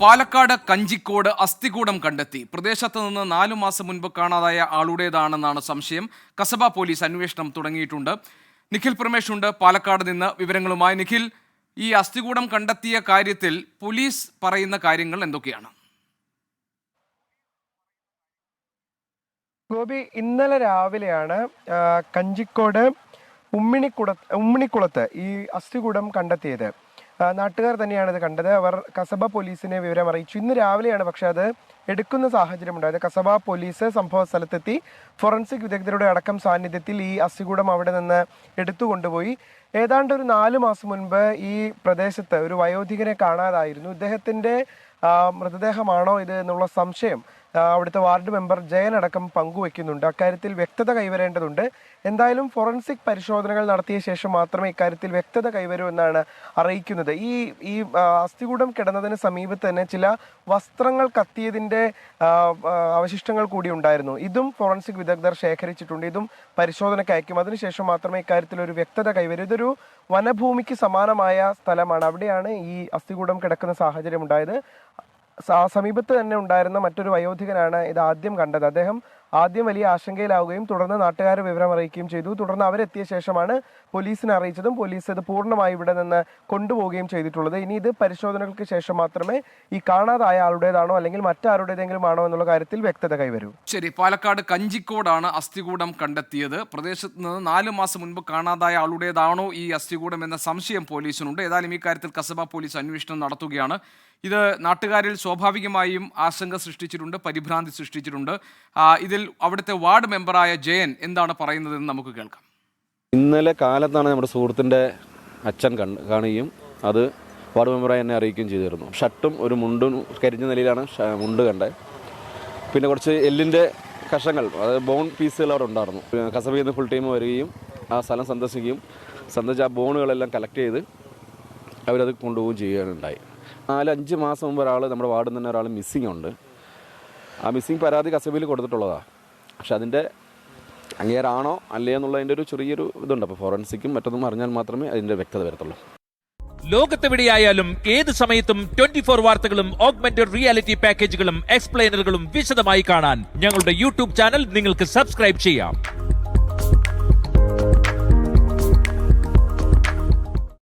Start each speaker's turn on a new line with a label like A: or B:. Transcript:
A: പാലക്കാട് കഞ്ചിക്കോട് അസ്ഥികൂടം കണ്ടെത്തി. പ്രദേശത്ത് നിന്ന് നാലു മാസം മുൻപ് കാണാതായ ആളുടേതാണെന്നാണ് സംശയം. കസബ പോലീസ് അന്വേഷണം തുടങ്ങിയിട്ടുണ്ട്. നിഖിൽ പ്രമേഷ് ഉണ്ട് പാലക്കാട് നിന്ന് വിവരങ്ങളുമായി നിഖിൽ ഈ അസ്ഥികൂടം കണ്ടെത്തിയ കാര്യത്തിൽ പോലീസ് പറയുന്ന കാര്യങ്ങൾ എന്തൊക്കെയാണ്?
B: ഗോപി ഇന്നലെ രാവിലെയാണ് കഞ്ചിക്കോട് ഉമ്മിണിക്കുളത്ത് ഉമ്മിണിക്കുളത്ത് ഈ അസ്ഥികൂടം കണ്ടെത്തിയത്. നാട്ടുകാർ തന്നെയാണ് ഇത് കണ്ടത്. അവർ കസബ പോലീസിനെ വിവരം അറിയിച്ചു. ഇന്ന് രാവിലെയാണ് പക്ഷെ അത് എടുക്കുന്ന സാഹചര്യം ഉണ്ടായത്. കസബ പോലീസ് സംഭവ സ്ഥലത്തെത്തി. ഫോറൻസിക് വിദഗ്ധരുടെ അടക്കം സാന്നിധ്യത്തിൽ ഈ അസ്ഥികൂടം അവിടെ നിന്ന് എടുത്തു കൊണ്ടുപോയി ഏതാണ്ട് ഒരു നാല് മാസം മുൻപ് ഈ പ്രദേശത്ത് ഒരു വയോധികനെ കാണാതായിരുന്നു. ഇദ്ദേഹത്തിന്റെ മൃതദേഹമാണോ ഇത് എന്നുള്ള സംശയം അവിടുത്തെ വാർഡ് മെമ്പർ ജയൻ അടക്കം പങ്കുവെക്കുന്നുണ്ട്. അക്കാര്യത്തിൽ വ്യക്തത കൈവരേണ്ടതുണ്ട്. എന്തായാലും ഫോറൻസിക് പരിശോധനകൾ നടത്തിയ ശേഷം മാത്രമേ ഇക്കാര്യത്തിൽ വ്യക്തത കൈവരൂ എന്നാണ് അറിയിക്കുന്നത്. ഈ ഈ അസ്ഥികൂടം കിടന്നതിന് സമീപത്ത് തന്നെ ചില വസ്ത്രങ്ങൾ ആ, അവശിഷ്ടങ്ങൾ കൂടി ഉണ്ടായിരുന്നു. ഇതും ഫോറൻസിക് വിദഗ്ധർ ശേഖരിച്ചിട്ടുണ്ട്. ഇതും പരിശോധനയ്ക്ക് അയക്കും. അതിനുശേഷം മാത്രമേ ഇക്കാര്യത്തിൽ ഒരു വ്യക്തത കൈവരൂ. വനഭൂമിക്ക് സമാനമായ സ്ഥലമാണ്. അവിടെയാണ് ഈ അസ്ഥികൂടം കിടക്കുന്ന സാഹചര്യം ഉണ്ടായത്. സമീപത്ത് തന്നെ ഉണ്ടായിരുന്ന മറ്റൊരു വയോധികനാണ് ഇത് ആദ്യം കണ്ടത്. അദ്ദേഹം ആദ്യം വലിയ ആശങ്കയിലാവുകയും തുടർന്ന് നാട്ടുകാരെ വിവരം അറിയിക്കുകയും ചെയ്തു. തുടർന്ന് അവരെത്തിയ ശേഷമാണ് പോലീസിനെ അറിയിച്ചതും പോലീസ് ഇത് പൂർണമായി ഇവിടെ നിന്ന് കൊണ്ടുപോവുകയും ചെയ്തിട്ടുള്ളത്. ഇനി ഇത് പരിശോധനകൾക്ക് ശേഷം മാത്രമേ ഈ കാണാതായ ആളുടേതാണോ അല്ലെങ്കിൽ മറ്റാരുടേതെങ്കിലും ആണോ എന്നുള്ള കാര്യത്തിൽ വ്യക്തത കൈവരൂ.
A: ശരി പാലക്കാട് കഞ്ചിക്കോടാണ് അസ്ഥികൂടം കണ്ടെത്തിയത്. പ്രദേശത്ത് നിന്ന് നാല് മാസം മുൻപ് കാണാതായ ആളുടേതാണോ ഈ അസ്ഥികൂടം എന്ന സംശയം പോലീസിനുണ്ട്. ഏതായാലും ഈ കാര്യത്തിൽ കസബ പോലീസ് അന്വേഷണം നടത്തുകയാണ്. ഇത് നാട്ടുകാരിൽ സ്വാഭാവികമായും ആശങ്ക സൃഷ്ടിച്ചിട്ടുണ്ട് പരിഭ്രാന്തി സൃഷ്ടിച്ചിട്ടുണ്ട്. ആ, അവിടുത്തെ വാർഡ് മെമ്പറായ ജയൻ എന്താണ് പറയുന്നതെന്ന് നമുക്ക് കേൾക്കാം.
C: ഇന്നലെ കാലത്താണ് നമ്മുടെ സുഹൃത്തിന്റെ അച്ഛൻ കണ് കാണുകയും അത് വാർഡ് മെമ്പറായി എന്നെ അറിയിക്കുകയും ചെയ്തിരുന്നു. ഷർട്ടും ഒരു മുണ്ടും കരിഞ്ഞ നിലയിലാണ് മുണ്ട് കണ്ടത് പിന്നെ കുറച്ച് എല്ലിന്റെ കഷങ്ങൾ അതായത് ബോൺ പീസുകൾ അവിടെ ഉണ്ടായിരുന്നു. കസബയിൽ നിന്ന് ഫുൾ ടൈം വരികയും ആ സ്ഥലം സന്ദർശിക്കുകയും സന്ദർശിച്ച് ആ ബോണുകളെല്ലാം കളക്ട് ചെയ്ത് അവരത് കൊണ്ടുപോവുകയും ചെയ്യുകയുണ്ടായി നാല് അഞ്ച് മാസം മുമ്പ് ഒരാൾ നമ്മുടെ വാർഡിൽ തന്നെ ഒരാൾ മിസ്സിംഗ് ഉണ്ട്. ആ മിസ്സിംഗ് പരാതി കസബിയിൽ കൊടുത്തിട്ടുള്ളതാണ് പക്ഷെ അതിന്റെ അങ്ങേരാണോ അല്ലേ എന്നുള്ളതിന്റെ ഒരു ചെറിയൊരു ഇതുണ്ട്. അപ്പോൾ ഫോറൻസിക്കും മറ്റൊന്നും അറിഞ്ഞാൽ മാത്രമേ അതിന്റെ വ്യക്തത വരത്തുള്ളൂ.
D: ലോകത്തെവിടെയായാലും ഏത് സമയത്തും ട്വന്റി ഫോർ വാർത്തകളും ഓഗ്മെന്റഡ് റിയാലിറ്റി പാക്കേജുകളും എക്സ്പ്ലെയിനറുകളും വിശദമായി കാണാൻ ഞങ്ങളുടെ യൂട്യൂബ് ചാനൽ നിങ്ങൾക്ക് സബ്സ്ക്രൈബ് ചെയ്യാം.